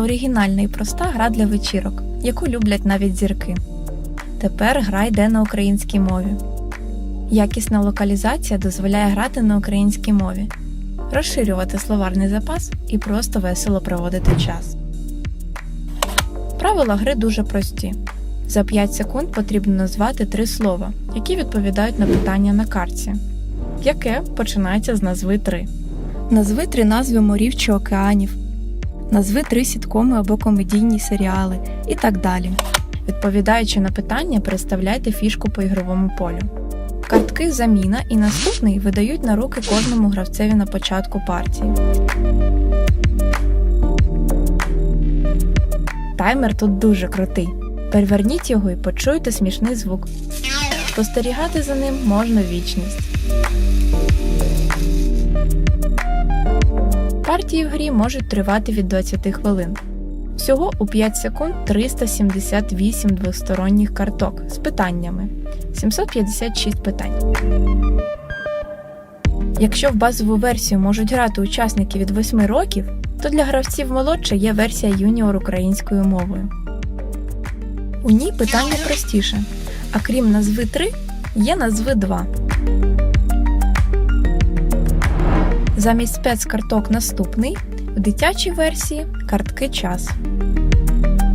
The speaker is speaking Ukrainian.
оригінальна і проста гра для вечірок, яку люблять навіть зірки. Тепер гра йде на українській мові. Якісна локалізація дозволяє грати на українській мові, розширювати словарний запас і просто весело проводити час. Правила гри дуже прості. За 5 секунд потрібно назвати три слова, які відповідають на питання на картці, яке починається з назви 3. Назви три назви морів чи океанів, назви три сіткоми або комедійні серіали і так далі. Відповідаючи на питання, переставляйте фішку по ігровому полю. Картки заміна і наступний видають на руки кожному гравцеві на початку партії. Таймер тут дуже крутий. Переверніть його і почуйте смішний звук. Спостерігати за ним можна вічність. Партії в грі можуть тривати від 20 хвилин. Всього у 5 секунд 378 двосторонніх карток з питаннями 756 питань. Якщо в базову версію можуть грати учасники від 8 років, то для гравців молодше є версія юніор українською мовою. У ній питання простіше, а крім назви 3, є назви 2. Замість спецкарток наступний в дитячій версії картки час.